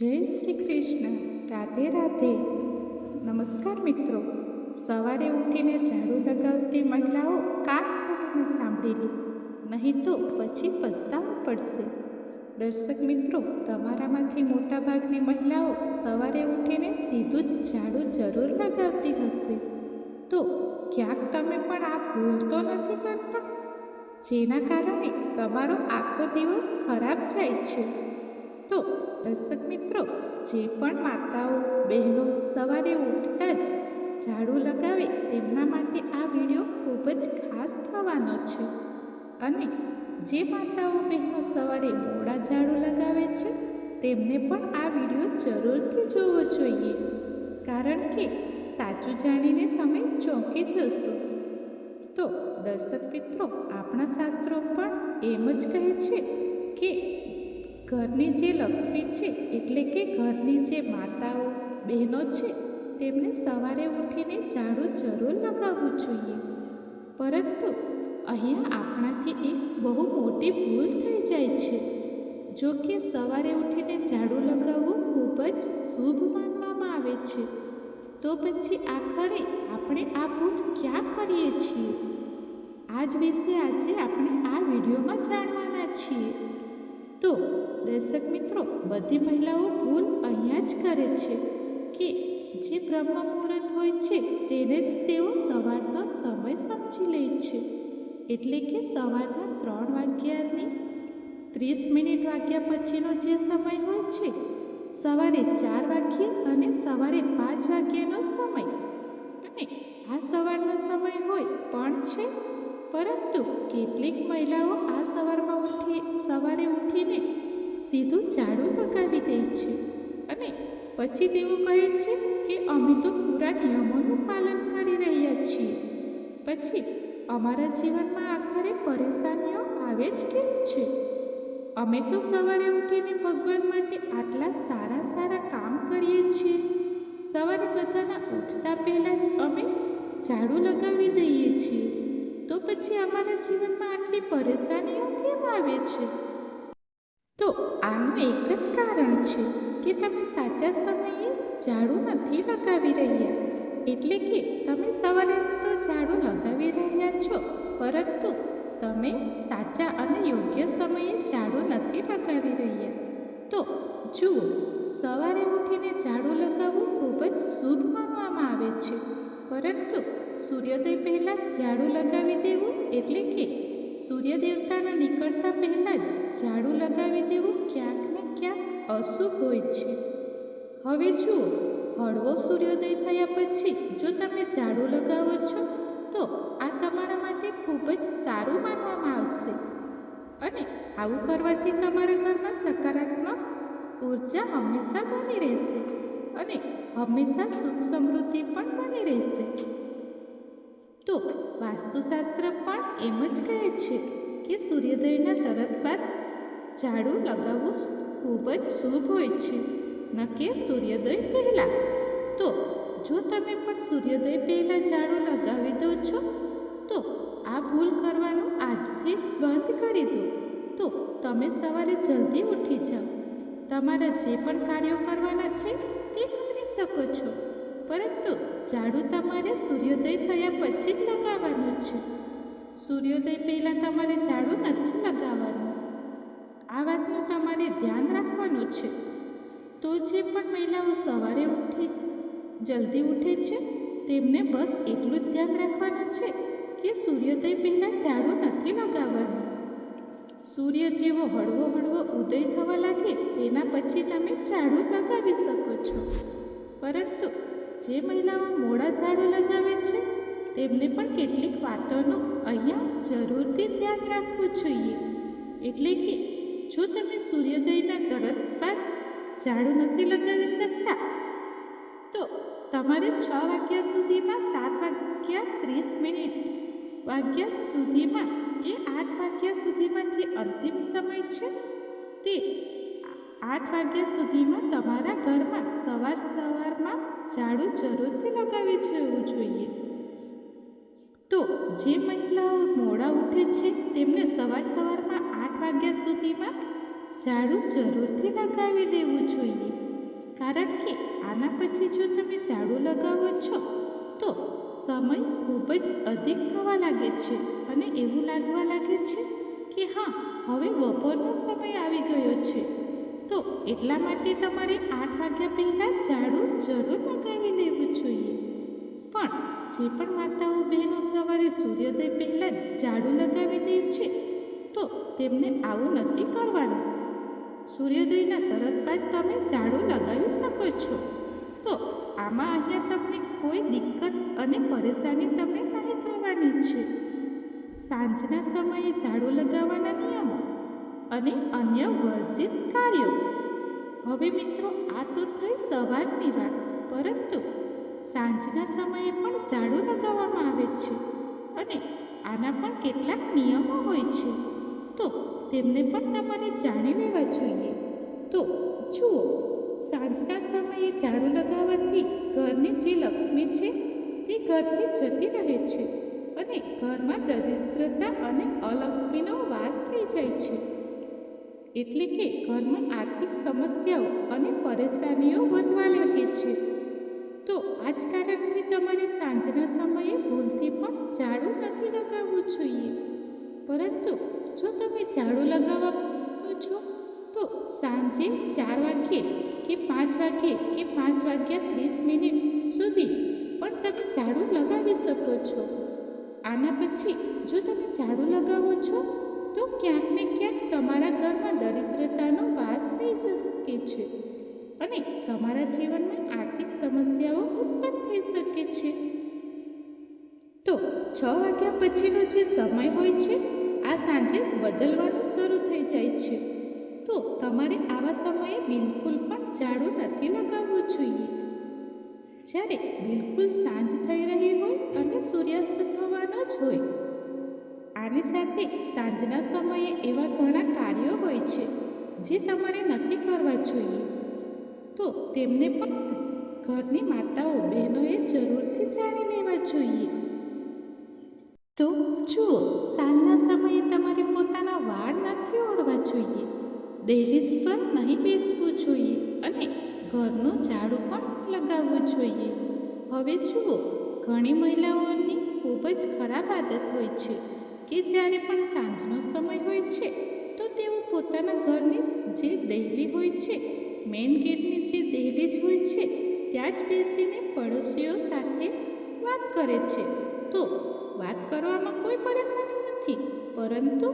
જય શ્રી કૃષ્ણ. રાધે રાધે. નમસ્કાર મિત્રો. સવારે ઉઠીને ઝાડુ લગાવતી મહિલાઓ કાન ખોલીને સાંભળી લો નહીં તો પછી પસ્તાવું પડશે. દર્શક મિત્રો, તમારામાંથી મોટાભાગની મહિલાઓ સવારે ઉઠીને સીધું જ ઝાડુ જરૂર લગાવતી હશે. તો ક્યાંક તમે પણ આ ભૂલ તો નથી કરતા? જેના કારણે તમારો આખો દિવસ ખરાબ જાય છે. તો દર્શક મિત્રો, જે પણ માતાઓ, બહેનો સવારે ઉઠતા જ ઝાડુ લગાવે તેમના માટે આ વીડિયો ખૂબ જ ખાસ થવાનો છે. અને જે માતાઓ, બહેનો સવારે મોડા ઝાડુ લગાવે છે, તેમને પણ આ વીડિયો જરૂરથી જોવો જોઈએ. કારણ કે સાચું જાણીને તમે ચોંકી જશો. તો દર્શક મિત્રો, આપણા શાસ્ત્રો પણ એમ જ કહે છે કે ઘરની જે લક્ષ્મી છે, એટલે કે ઘરની જે માતાઓ, બહેનો છે, તેમને સવારે ઉઠીને ઝાડુ જરૂર લગાવવું જોઈએ. પરંતુ અહીંયા આપણાથી એક બહુ મોટી ભૂલ થઈ જાય છે. જો કે સવારે ઉઠીને ઝાડુ લગાવવું ખૂબ જ શુભ માનવામાં આવે છે. તો પછી આખરે આપણે આ ભૂલ ક્યાં કરીએ છીએ? આ જ વિશે આજે આપણે આ વિડીયોમાં જાણવાના છીએ. તો દર્શક મિત્રો, બધી મહિલાઓ ભૂલ અહીંયા જ કરે છે કે જે બ્રહ્મ મુહૂર્ત હોય છે તેને જ તેઓ સવારનો સમય સમજી લે છે. એટલે કે સવારના ત્રણ વાગ્યાની ત્રીસ મિનિટ વાગ્યા પછીનો જે સમય હોય છે, સવારે ચાર વાગ્યે અને સવારે પાંચ વાગ્યાનો સમય. અને આ સવારનો સમય હોય પણ છે પરંતુ કેટલીક મહિલાઓ આ સવારમાં ઉઠી, સવારે ઉઠીને સીધું ઝાડુ લગાવી દે છે. અને પછી તેઓ કહે છે કે અમે તો પૂરા નિયમોનું પાલન કરી રહ્યા છીએ. પછી અમારા જીવનમાં આખરે પરેશાનીઓ આવે જ કેમ છે? અમે તો સવારે ઉઠીને ભગવાન માટે આટલા સારા સારા કામ કરીએ છીએ. સવારે બધાના ઉઠતા પહેલાં જ અમે ઝાડુ લગાવી પછી અમારા જીવનમાં આટલી પરેશાનીઓ કેમ આવે છે? તો આનું એક જ કારણ છે કે તમે સાચા સમયે ઝાડુ નથી લગાવી રહ્યા. એટલે કે તમે સવારે તો ઝાડુ લગાવી રહ્યા છો, પરંતુ તમે સાચા અને યોગ્ય સમયે ઝાડુ નથી લગાવી રહ્યા. તો જુઓ, સવારે ઉઠીને ઝાડુ લગાવવું ખૂબ જ શુભ માનવામાં આવે છે. પરંતુ સૂર્યોદય પહેલાં ઝાડુ લગાવી દેવું એટલે કે સૂર્ય દેવતાના નીકળતા પહેલાં જ ઝાડુ લગાવી દેવું ક્યાંક ને ક્યાંક અશુભ હોય છે. હવે જુઓ, હળવો સૂર્યોદય થયા પછી જો તમે ઝાડુ લગાવો છો, તો આ તમારા માટે ખૂબ જ સારું માનવામાં આવશે. અને આવું કરવાથી તમારા ઘરમાં સકારાત્મક ઊર્જા હંમેશા બની રહેશે અને હંમેશા સુખ સમૃદ્ધિ પણ બની રહેશે. તો વાસ્તુશાસ્ત્ર પણ એમ જ કહે છે કે સૂર્યોદયના તરત બાદ ઝાડુ લગાવવું ખૂબ જ શુભ હોય છે, ન કે સૂર્યોદય પહેલાં. તો જો તમે પણ સૂર્યોદય પહેલાં ઝાડુ લગાવી દો છો, તો આ ભૂલ કરવાનું આજથી બંધ કરી દો. તો તમે સવારે જલ્દી ઉઠી જાઓ. તમારા જે પણ કાર્યો કરવાના છે તે કરી શકો છો. પરંતુ ઝાડુ તમારે સૂર્યોદય થયા પછી જ લગાવવાનું છે. સૂર્યોદય પહેલાં તમારે ઝાડુ નથી લગાવવાનું. આ વાતનું તમારે ધ્યાન રાખવાનું છે. તો જે પણ મહિલાઓ સવારે ઉઠી, જલ્દી ઉઠે છે, તેમને બસ એટલું જ ધ્યાન રાખવાનું છે કે સૂર્યોદય પહેલાં ઝાડુ નથી લગાવવાનું. સૂર્ય જેવો હળવો હળવો ઉદય થવા લાગે, તેના પછી તમે ઝાડુ લગાવી શકો છો. પરંતુ જે મહિલાઓ મોડા ઝાડુ લગાવે છે, તેમને પણ કેટલીક વાતોનું અહીંયા જરૂરથી ધ્યાન રાખવું જોઈએ. એટલે કે, જો તમે સૂર્યોદયના તરત બાદ ઝાડુ નથી લગાવી શકતા, તો તમારે છ વાગ્યા સુધીમાં સાત વાગ્યા ત્રીસ મિનિટ વાગ્યા સુધીમાં કે આઠ વાગ્યા સુધીમાં જે અંતિમ સમય છે, તે આઠ વાગ્યા સુધીમાં તમારા ઘરમાં સવાર સવારમાં ઝાડુ જરૂરથી લગાવી જવું જોઈએ. તો જે મહિલાઓ મોડા ઉઠે છે તેમને સવાર સવારમાં આઠ વાગ્યા સુધીમાં ઝાડુ જરૂરથી લગાવી લેવું જોઈએ. કારણ કે આના પછી જો તમે ઝાડુ લગાવો છો, તો સમય ખૂબ જ અધિક થવા લાગે છે અને એવું લાગવા લાગે છે કે હા, હવે બપોરનો સમય આવી ગયો છે. એટલા માટે તમારે આઠ વાગ્યા પહેલાં ઝાડુ જરૂર લગાવી લેવું જોઈએ. પણ જે પણ માતાઓ બહેનો સવારે સૂર્યોદય પહેલાં ઝાડુ લગાવી દે છે, તો તેમને આવું નથી કરવાનું. સૂર્યોદયના તરત બાદ તમે ઝાડુ લગાવી શકો છો. તો આમાં અહીંયા તમને કોઈ દિક્કત અને પરેશાની તમને નહીં થવાની છે. સાંજના સમયે ઝાડુ લગાવવાના નિયમો અને અન્ય વર્જિત કાર્યો હવે મિત્રો, આ તો થઈ સવારની વાત. પરંતુ સાંજના સમયે પણ ઝાડુ લગાવવામાં આવે છે અને આના પણ કેટલાક નિયમો હોય છે. તો તેમને પણ તમારે જાણી લેવા જોઈએ. તો જુઓ, સાંજના સમયે ઝાડુ લગાવવાથી ઘરની જે લક્ષ્મી છે તે ઘરથી જતી રહે છે અને ઘરમાં દરિદ્રતા અને અલક્ષ્મીનો વાસ થઈ જાય છે. એટલે કે ઘરમાં આર્થિક સમસ્યાઓ અને પરેશાનીઓ વધવા લાગે છે. તો આ જ કારણથી તમારે સાંજના સમયે ભૂલથી પણ ઝાડુ નથી લગાવવું જોઈએ. પરંતુ જો તમે ઝાડુ લગાવવા માંગો છો, તો સાંજે ચાર વાગ્યે કે પાંચ વાગ્યે કે પાંચ વાગ્યા ત્રીસ મિનિટ સુધી પણ તમે ઝાડુ લગાવી શકો છો. આના પછી જો તમે ઝાડુ લગાવો છો તો ક્યાંક ને ક્યાંક તમારા ઘરમાં દરિદ્રતાનો વાસ થઈ શકે છે અને તમારા જીવનમાં આર્થિક સમસ્યાઓ ઉત્પન્ન થઈ શકે છે. તો છ વાગ્યા પછીનો જે સમય હોય છે, આ સાંજે બદલવાનું શરૂ થઈ જાય છે. તો તમારે આવા સમયે બિલકુલ પણ ઝાડુ નથી લગાવવું જોઈએ. જ્યારે બિલકુલ સાંજ થઈ રહી હોય અને સૂર્યાસ્ત થવાનો જ હોય આની સાથે સાંજના સમયે એવા ઘણા કાર્યો હોય છે જે તમારે નથી કરવા જોઈએ. તો તેમને પણ ઘરની માતાઓ, બહેનોએ જરૂરથી જાણી લેવા જોઈએ. તો જુઓ, સાંજના સમયે તમારે પોતાના વાળ નથી ઓળવા જોઈએ. દહેલીજ પર નહીં બેસવું જોઈએ અને ઘરનું ઝાડુ પણ લગાવવું જોઈએ. હવે જુઓ, ઘણી મહિલાઓની ખૂબ જ ખરાબ આદત હોય છે. કે જ્યારે પણ સાંજનો સમય હોય છે, તો તેઓ પોતાના ઘરની જે દહેલી હોય છે, મેઇન ગેટની જે દહેલી જ હોય છે, ત્યાં જ બેસીને પડોશીઓ સાથે વાત કરે છે. તો વાત કરવામાં કોઈ પરેશાની નથી, પરંતુ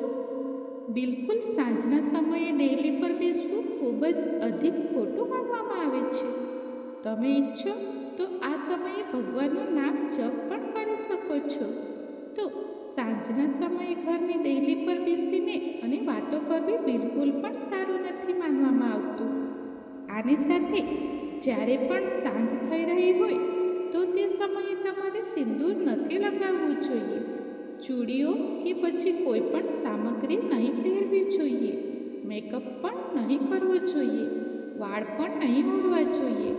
બિલકુલ સાંજના સમયે ડેલી પર બેસવું ખૂબ જ અધિક ખોટું માનવામાં આવે છે. તમે ઈચ્છો તો આ સમયે ભગવાનનું નામ જપ પણ કરી શકો છો. તો સાંજના સમયે ઘરની દહેલી પર બેસીને અને વાતો કરવી બિલકુલ પણ સારું નથી માનવામાં આવતું. આની સાથે જ્યારે પણ સાંજ થઈ રહી હોય તો તે સમયે તમારે સિંદૂર નથી લગાવવું જોઈએ. ચૂડીઓ કે પછી કોઈ પણ સામગ્રી નહીં પહેરવી જોઈએ. મેકઅપ પણ નહીં કરવો જોઈએ. વાળ પણ નહીં ઓળવા જોઈએ.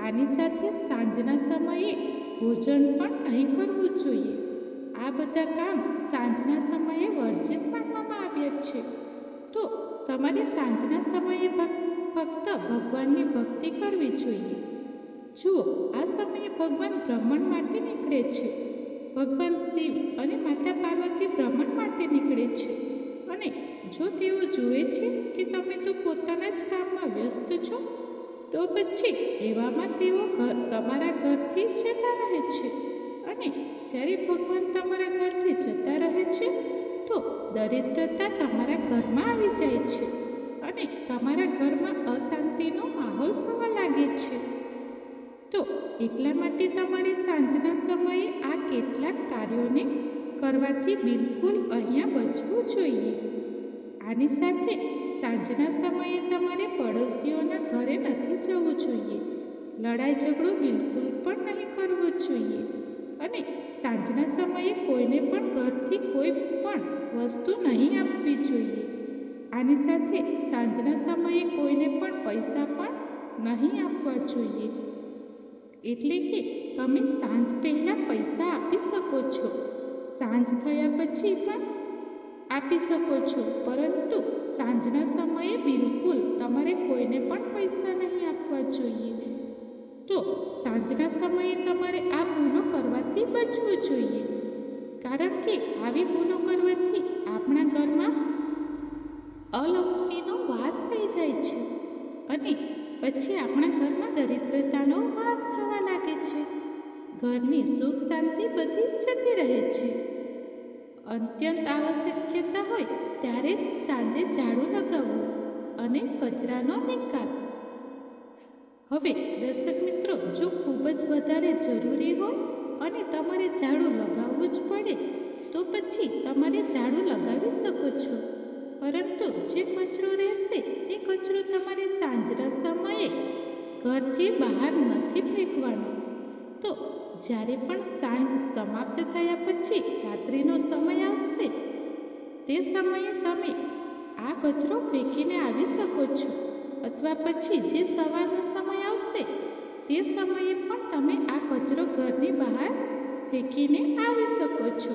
આની સાથે સાંજના સમયે ભોજન પણ નહીં કરવું જોઈએ. આ બધા કામ સાંજના સમયે વર્જિત માનવામાં આવ્યા છે. તો તમારે સાંજના સમયે ફક્ત ભગવાનની ભક્તિ કરવી જોઈએ. જુઓ, આ સમયે ભગવાન ભ્રમણ માટે નીકળે છે. ભગવાન શિવ અને માતા પાર્વતી ભ્રમણ માટે નીકળે છે. અને જો તેઓ જુએ છે કે તમે તો પોતાના જ કામમાં વ્યસ્ત છો, તો પછી એવામાં તેઓ તમારા ઘરથી જતા રહે છે. અને જ્યારે ભગવાન તમારા ઘરથી જતા રહે છે, તો દરિદ્રતા તમારા ઘરમાં આવી જાય છે અને તમારા ઘરમાં અશાંતિનો માહોલ થવા લાગે છે. તો એટલા માટે તમારે સાંજના સમયે આ કેટલાક કાર્યોને કરવાથી બિલકુલ અહીંયા બચવું જોઈએ. આની સાથે સાંજના સમયે તમારે પડોશીઓના ઘરે નથી જવું જોઈએ. લડાઈ ઝઘડો બિલકુલ પણ નહીં કરવો જોઈએ. અને સાંજના સમયે કોઈને પણ ઘરથી કોઈ પણ વસ્તુ નહીં આપવી જોઈએ. આની સાથે સાંજના સમયે કોઈને પણ પૈસા પણ નહીં આપવા જોઈએ. એટલે કે તમે સાંજ પહેલાં પૈસા આપી શકો છો. સાંજ થયા પછી પણ આપી શકો છો. પરંતુ સાંજના સમયે બિલકુલ તમારે કોઈને પણ પૈસા નહીં આપવા જોઈએ. તો સાંજના સમયે તમારે આ ભૂલો કરવાથી બચવું જોઈએ. કારણ કે આવી ભૂલો કરવાથી આપણા ઘરમાં અલક્ષ્મીનો વાસ થઈ જાય છે અને પછી આપણા ઘરમાં દરિદ્રતાનો વાસ થવા લાગે છે. ઘરની સુખ શાંતિ બધી જતી રહે છે. અત્યંત આવશ્યકતા હોય ત્યારે સાંજે ઝાડુ લગાવવું અને કચરાનો નિકાલ હવે દર્શક મિત્રો, જો ખૂબ જ વધારે જરૂરી હોય અને તમારે ઝાડુ લગાવવું જ પડે, તો પછી તમારે ઝાડુ લગાવી શકો છો. પરંતુ જે કચરો રહેશે, એ કચરો તમારે સાંજના સમયે ઘરથી બહાર નથી ફેંકવાનો. તો જ્યારે પણ સાંજ સમાપ્ત થયા પછી રાત્રિનો સમય આવશે, તે સમયે તમે આ કચરો ફેંકીને આવી શકો છો. અથવા પછી જે સવારનો સમય આવશે, તે સમયે પણ તમે આ કચરો ઘરની બહાર ફેંકીને આવી શકો છો.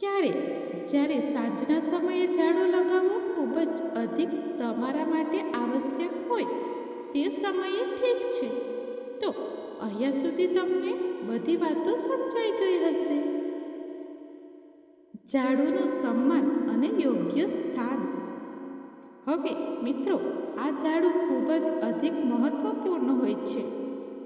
ક્યારે? જ્યારે સાંજના સમયે ઝાડુ લગાવવું ખૂબ જ અધિક તમારા માટે આવશ્યક હોય, તે સમયે ઠીક છે. તો અહીંયા સુધી તમને બધી વાતો સમજાઈ ગઈ હશે. ઝાડુનું સન્માન અને યોગ્ય સ્થાન હવે, મિત્રો, આ ઝાડુ ખૂબ જ અધિક મહત્વપૂર્ણ હોય છે.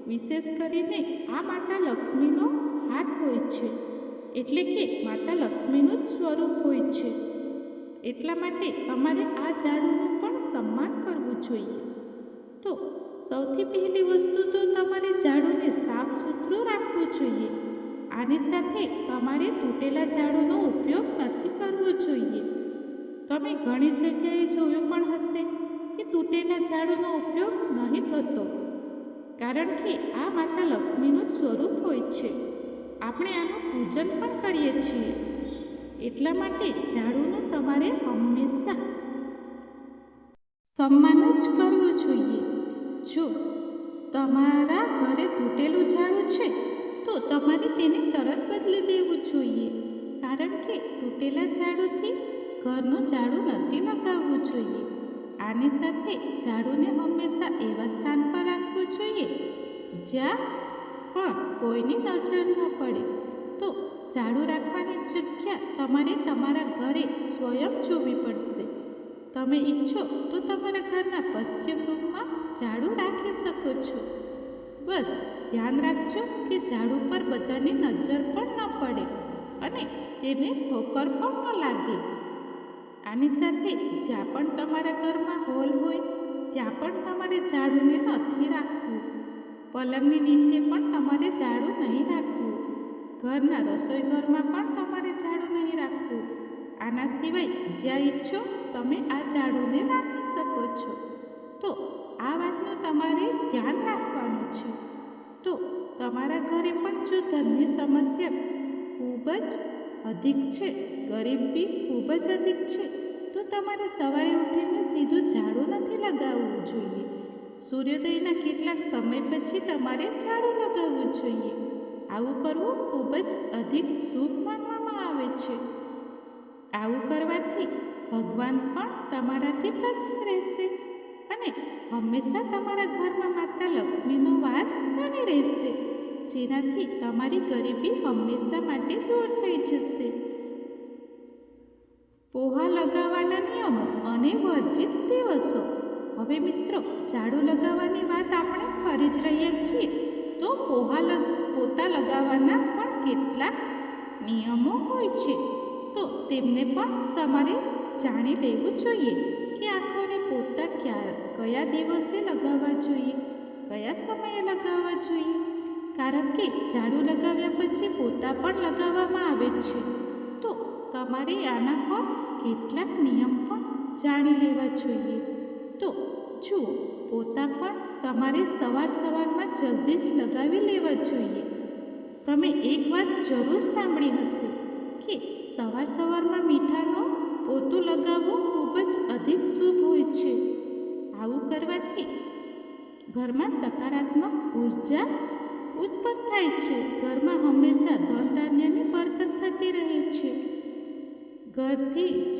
વિશેષ કરીને આ માતા લક્ષ્મીનો હાથ હોય છે. એટલે કે માતા લક્ષ્મીનું જ સ્વરૂપ હોય છે. એટલા માટે તમારે આ ઝાડુનું પણ સન્માન કરવું જોઈએ. તો, સૌથી પહેલી વસ્તુ તો તમારે ઝાડુને સાફ સુથરું રાખવું જોઈએ. આની સાથે તમારે તૂટેલા ઝાડુનો ઉપયોગ નથી કરવો જોઈએ. તમે ઘણી જગ્યાએ જોયું પણ હશે કે તૂટેલા ઝાડનો ઉપયોગ નહીં થતો. કારણ કે આ માતા લક્ષ્મીનું સ્વરૂપ હોય છે. આપણે આનું પૂજન પણ કરીએ છીએ. એટલા માટે ઝાડુનું તમારે હંમેશા સન્માન જ કરવું જોઈએ. જો તમારા ઘરે તૂટેલું ઝાડું છે, તો તમારે તેને તરત બદલી દેવું જોઈએ. કારણ કે તૂટેલા ઝાડુથી ઘરનું ઝાડું નથી લગાવવું જોઈએ. આની સાથે ઝાડુને હંમેશા એવા સ્થાન પર રાખવું જોઈએ, જ્યાં પણ કોઈની નજર ન પડે. તો ઝાડુ રાખવાની જગ્યા તમારે તમારા ઘરે સ્વયં જોવી પડશે. તમે ઈચ્છો તો તમારા ઘરના પશ્ચિમ રૂમમાં ઝાડુ રાખી શકો છો. બસ ધ્યાન રાખજો કે ઝાડુ પર બધાની નજર પણ ન પડે અને તેને ઠોકર પણ ન લાગે. આની સાથે જ્યાં પણ તમારા ઘરમાં હોલ હોય, ત્યાં પણ તમારે ઝાડુને નથી રાખવું. પલંગની નીચે પણ તમારે ઝાડુ નહીં રાખવું. ઘરના રસોઈ ઘરમાં પણ તમારે ઝાડુ નહીં રાખવું. આના સિવાય જ્યાં ઈચ્છો તમે આ ઝાડુને રાખી શકો છો. તો આ વાતનું તમારે ધ્યાન રાખવાનું છે. તો તમારા ઘરે પણ જો ધનની સમસ્યા ખૂબ જ અધિક છે, ગરીબી ખૂબ જ અધિક છે. તો તમારે સવારે ઉઠીને સીધું ઝાડુ નથી લગાવવું જોઈએ. સૂર્યોદયના કેટલાક સમય પછી તમારે ઝાડુ લગાવવું જોઈએ. આવું કરવું ખૂબ જ અધિક શુભ માનવામાં આવે છે. આવું કરવાથી ભગવાન પણ તમારાથી પ્રસન્ન રહેશે અને હંમેશા તમારા ઘરમાં માતા લક્ષ્મીનો વાસ બની રહેશે. જેનાથી તમારી ગરીબી હંમેશા માટે દૂર થઈ જશે. પોહા લગાવવાના નિયમો અને વર્જિત દિવસો. હવે મિત્રો, ઝાડુ લગાવવાની વાત આપણે ફરી જ રહ્યા છીએ. તો પોહા લગ, પોતા લગાવવાના પણ કેટલાક નિયમો હોય છે. તો તેમને પણ તમારે જાણી લેવું જોઈએ કે આખરે પોતા ક્યાં, કયા દિવસે લગાવવા જોઈએ, કયા સમયે લગાવવા જોઈએ? કારણ કે ઝાડુ લગાવ્યા પછી પોતા પણ લગાવવામાં આવે છે. તો તમારે આના પર કેટલાક નિયમ પણ જાણી લેવા જોઈએ. તો જુઓ, પોતા પણ તમારે સવાર સવારમાં જલ્દી જ લગાવી લેવા જોઈએ. તમે એક વાત જરૂર સાંભળી હશે કે સવાર સવારમાં મીઠાનો પોતું લગાવવું ખૂબ જ અધિક શુભ હોય છે. આવું કરવાથી ઘરમાં સકારાત્મક ઊર્જા ઉત્પન્ન થાય છે. ઘરમાં હંમેશા ધન ધાન્યની બરકત થતી રહે છે. ઘરથી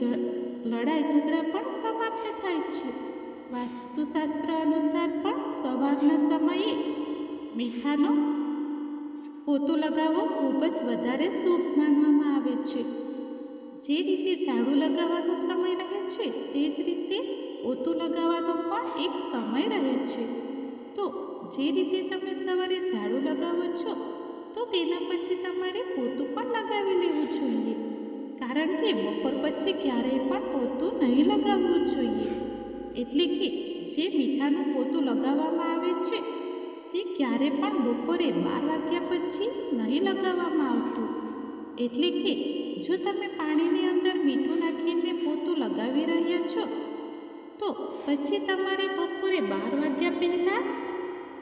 લડાઈ ઝઘડા પણ સમાપ્ત થાય છે. વાસ્તુશાસ્ત્ર અનુસાર પણ સૌ મીઠાનો પોતું લગાવવો ખૂબ જ વધારે શુભ માનવામાં આવે છે. જે રીતે ઝાડુ લગાવવાનો સમય રહે છે, તે જ રીતે પોતું લગાવવાનો પણ એક સમય રહે છે. તો જે રીતે તમે સવારે ઝાડુ લગાવો છો, તો તેના પછી તમારે પોતું પણ લગાવી લેવું જોઈએ. કારણ કે બપોર પછી ક્યારેય પણ પોતું નહીં લગાવવું જોઈએ. એટલે કે જે મીઠાનું પોતું લગાવવામાં આવે છે, તે ક્યારે પણ બપોરે બાર વાગ્યા પછી નહીં લગાવવામાં આવતું. એટલે કે જો તમે પાણીની અંદર મીઠું નાખીને પોતું લગાવી રહ્યા છો, તો પછી તમારે બપોરે બાર વાગ્યા પહેલાં જ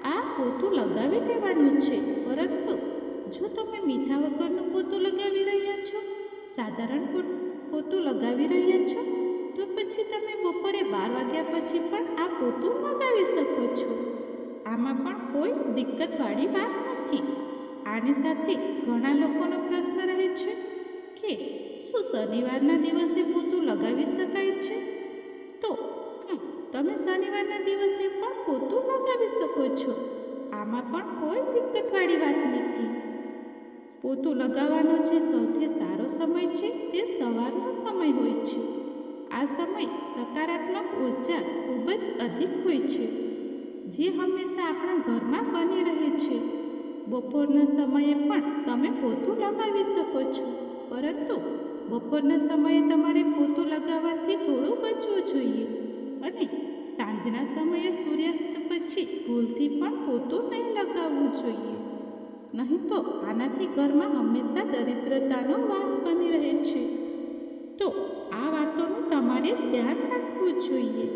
આ પોતું લગાવી લેવાનું છે. પરંતુ જો તમે મીઠા વગરનું પોતું લગાવી રહ્યા છો, સાધારણ પોતું લગાવી રહ્યા છો, તો પછી તમે બપોરે બાર વાગ્યા પછી પણ આ પોતું લગાવી શકો છો. આમાં પણ કોઈ દિક્કતવાળી વાત નથી. આની સાથે ઘણા લોકોનો પ્રશ્ન રહે છે કે શું શનિવારના દિવસે પોતું લગાવી શકાય છે? તો તમે શનિવારના દિવસે પણ પોતું લગાવી શકો છો. આમાં પણ કોઈ દિક્કતવાળી વાત નથી. પોતું લગાવવાનો જે સૌથી સારો સમય છે તે સવારનો સમય હોય છે. આ સમય સકારાત્મક ઊર્જા ખૂબ જ અધિક હોય છે. જે હંમેશા આપણા ઘરમાં બની રહે છે. બપોરના સમયે પણ તમે પોતું લગાવી શકો છો. પરંતુ બપોરના સમયે તમારે પોતું લગાવવાથી થોડું બચવું જોઈએ. અને સાંજના સમયે સૂર્યાસ્ત પછી ભૂલથી પણ પોતું નહીં લગાવવું જોઈએ. નહીં તો આનાથી ઘરમાં હંમેશા દરિદ્રતાનો વાસ બની રહે છે. તો આ વાતોનું તમારે ધ્યાન રાખવું જોઈએ.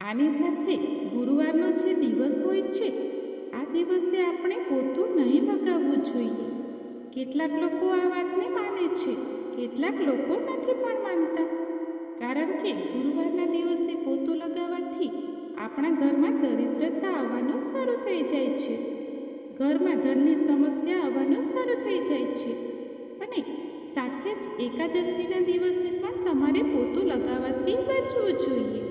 આની સાથે ગુરુવારનો જે દિવસ હોય છે, આ દિવસે આપણે પોતું નહીં લગાવવું જોઈએ. કેટલાક લોકો આ વાતને માને છે, કેટલાક લોકો નથી પણ માનતા. કારણ કે ગુરુવારના દિવસે પોતું લગાવવાથી આપણા ઘરમાં દરિદ્રતા આવવાનું શરૂ થઈ જાય છે. ઘરમાં ધનની સમસ્યા આવવાનું શરૂ થઈ જાય છે. અને સાથે જ એકાદશીના દિવસે પણ તમારે પોતું લગાવવાથી બચવું જોઈએ.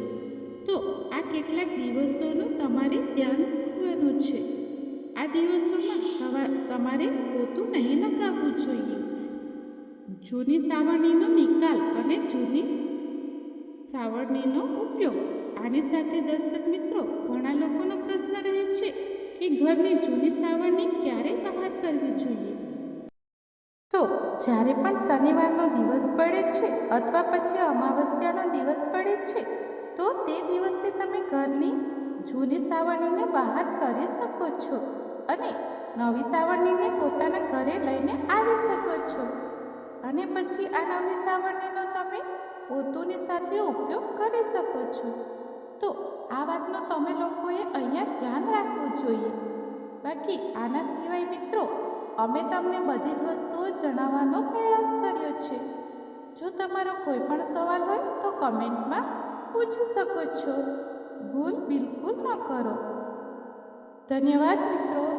તો આ કેટલાક દિવસોનું તમારે ધ્યાન રાખવાનું છે. આ દિવસોમાં તમારે પોતું નહીં લગાવવું જોઈએ. જૂની સાવરણીનો નિકાલ અને જૂની સાવરણીનો ઉપયોગ. આની સાથે દર્શક મિત્રો, ઘણા લોકોનો પ્રશ્ન રહે છે કે ઘરની જૂની સાવરણી ક્યારે બહાર કરવી જોઈએ? તો જ્યારે પણ શનિવારનો દિવસ પડે છે અથવા પછી અમાવસ્યાનો દિવસ પડે છે, તો તે દિવસે તમે ઘરની જૂની સાવરણીને બહાર કરી શકો છો અને નવી સાવરણીને પોતાના ઘરે લઈને આવી શકો છો. અને પછી આ નવી સાવરણીનો તમે પોતુની સાથે ઉપયોગ કરી શકો છો. તો આ વાતનું તમે લોકોએ અહીંયા ધ્યાન રાખવું જોઈએ. બાકી આના સિવાય મિત્રો, અમે તમને બધી જ વસ્તુઓ જણાવવાનો પ્રયાસ કર્યો છે. જો તમારો કોઈ પણ સવાલ હોય તો કમેન્ટમાં પૂછી શકો છો. ભૂલ બિલકુલ ન કરો. ધન્યવાદ મિત્રો.